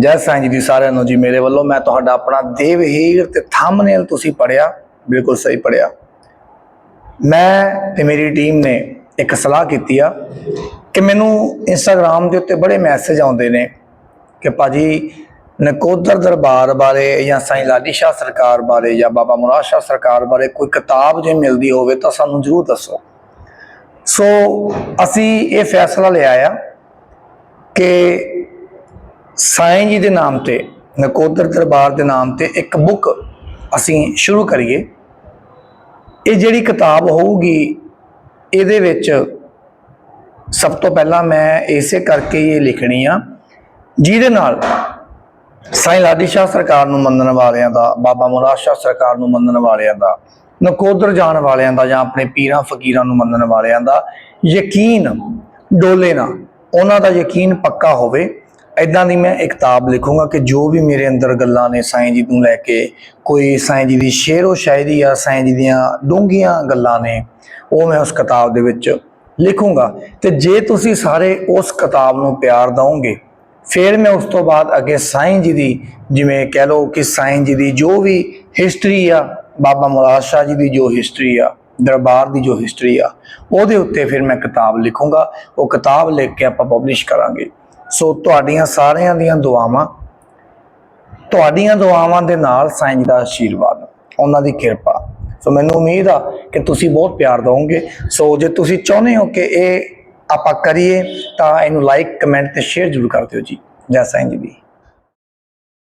ਜੈ ਸਾਈਂ ਜੀ ਦੀ ਸਾਰਿਆਂ ਨੂੰ ਜੀ ਮੇਰੇ ਵੱਲੋਂ ਮੈਂ ਤੁਹਾਡਾ ਆਪਣਾ ਦੇਵਹੀਰ ਤੇ ਥੰਬਨੇਲ ਤੁਸੀਂ ਪੜਿਆ ਬਿਲਕੁਲ ਸਹੀ ਪੜਿਆ ਮੈਂ ਤੇ ਮੇਰੀ ਟੀਮ ਨੇ ਇੱਕ ਸਲਾਹ ਕੀਤੀ ਆ ਕਿ ਮੈਨੂੰ ਇੰਸਟਾਗ੍ਰam ਦੇ ਉੱਤੇ ਬੜੇ ਮੈਸੇਜ ਆਉਂਦੇ ਨੇ ਕਿ ਭਾਜੀ ਨਕੋਦਰ ਦਰਬਾਰ ਬਾਰੇ ਜਾਂ ਸਾਈਂ ਲਾਡੀ ਸ਼ਾਹ ਸਰਕਾਰ ਬਾਰੇ ਜਾਂ ਬਾਬਾ ਮੁਰਾਦ ਸ਼ਾਹ ਸਰਕਾਰ ਬਾਰੇ ਕੋਈ ਕਿਤਾਬ ਜੇ ਮਿਲਦੀ ਹੋਵੇ ਤਾਂ ਸਾਨੂੰ ਜ਼ਰੂਰ ਦੱਸੋ। ਸੋ ਅਸੀਂ ਇਹ ਫੈਸਲਾ ਲਿਆ ਆ ਕਿ ਸਾਈਂ ਜੀ ਦੇ ਨਾਮ ਤੇ, ਨਕੋਦਰ ਦਰਬਾਰ ਦੇ ਨਾਮ ਤੇ ਇੱਕ ਬੁੱਕ ਅਸੀਂ ਸ਼ੁਰੂ ਕਰੀਏ। ਇਹ ਜਿਹੜੀ ਕਿਤਾਬ ਹੋਊਗੀ, ਇਹਦੇ ਵਿੱਚ ਸਭ ਤੋਂ ਪਹਿਲਾਂ ਮੈਂ ਇਸੇ ਕਰਕੇ ਇਹ ਲਿਖਣੀ ਆ, ਜਿਹਦੇ ਨਾਲ ਸਾਈਂ ਲਾਡੀ ਸ਼ਾਹ ਸਰਕਾਰ ਨੂੰ ਮੰਨਣ ਵਾਲਿਆਂ ਦਾ, ਬਾਬਾ ਮੁਰਾਦ ਸ਼ਾਹ ਸਰਕਾਰ ਨੂੰ ਮੰਨਣ ਵਾਲਿਆਂ ਦਾ, ਨਕੋਦਰ ਜਾਣ ਵਾਲਿਆਂ ਦਾ ਜਾਂ ਆਪਣੇ ਪੀਰਾਂ ਫਕੀਰਾਂ ਨੂੰ ਮੰਨਣ ਵਾਲਿਆਂ ਦਾ ਯਕੀਨ ਡੋਲੇ ਨਾ, ਉਹਨਾਂ ਦਾ ਯਕੀਨ ਪੱਕਾ ਹੋਵੇ। ਇਦਾਂ ਦੀ ਮੈਂ ਇੱਕ ਕਿਤਾਬ ਲਿਖੂੰਗਾ ਕਿ ਜੋ ਵੀ ਮੇਰੇ ਅੰਦਰ ਗੱਲਾਂ ਨੇ ਸਾਈਂ ਜੀ ਨੂੰ ਲੈ ਕੇ, ਕੋਈ ਸਾਈਂ ਜੀ ਦੀ ਸ਼ੇਰੋ ਸ਼ਾਇਰੀ ਆ ਸਾਈਂ ਜੀ ਦੀਆਂ ਡੂੰਘੀਆਂ ਗੱਲਾਂ ਨੇ, ਉਹ ਮੈਂ ਉਸ ਕਿਤਾਬ ਦੇ ਵਿੱਚ ਲਿਖੂੰਗਾ। ਤੇ ਜੇ ਤੁਸੀਂ ਸਾਰੇ ਉਸ ਕਿਤਾਬ ਨੂੰ ਪਿਆਰ ਦਿਓਗੇ, ਫਿਰ ਮੈਂ ਉਸ ਤੋਂ ਬਾਅਦ ਅੱਗੇ ਸਾਈਂ ਜੀ ਦੀ, ਜਿਵੇਂ ਕਹਿ ਲਓ ਕਿ ਸਾਈਂ ਜੀ ਦੀ ਜੋ ਵੀ ਹਿਸਟਰੀ ਆ, ਬਾਬਾ ਮੁਰਾਦ ਸ਼ਾਹ ਜੀ ਦੀ ਜੋ ਹਿਸਟਰੀ ਆ, ਦਰਬਾਰ ਦੀ ਜੋ ਹਿਸਟਰੀ ਆ, ਉਹਦੇ ਉੱਤੇ ਫਿਰ ਮੈਂ ਕਿਤਾਬ ਲਿਖੂੰਗਾ। ਉਹ ਕਿਤਾਬ ਲਿਖ ਕੇ ਆਪਾਂ ਪਬਲਿਸ਼ ਕਰਾਂਗੇ। ਸੋ ਤੁਹਾਡੀਆਂ ਸਾਰਿਆਂ ਦੀਆਂ ਦੁਆਵਾਂ, ਤੁਹਾਡੀਆਂ ਦੁਆਵਾਂ ਦੇ ਨਾਲ ਸਾਈਂ ਦਾ ਆਸ਼ੀਰਵਾਦ, ਉਹਨਾਂ ਦੀ ਕਿਰਪਾ। ਸੋ ਮੈਨੂੰ ਉਮੀਦ ਆ ਕਿ ਤੁਸੀਂ ਬਹੁਤ ਪਿਆਰ ਦਿਓਗੇ ਸੋ ਜੇ ਤੁਸੀਂ ਚਾਹੁੰਦੇ ਹੋ ਕਿ ਇਹ ਆਪਾਂ ਕਰੀਏ, ਤਾਂ ਇਹਨੂੰ ਲਾਈਕ ਕਮੈਂਟ ਤੇ ਸ਼ੇਅਰ ਜ਼ਰੂਰ ਕਰ ਦਿਓ ਜੀ। ਜੈ ਸਾਈਂ ਜੀ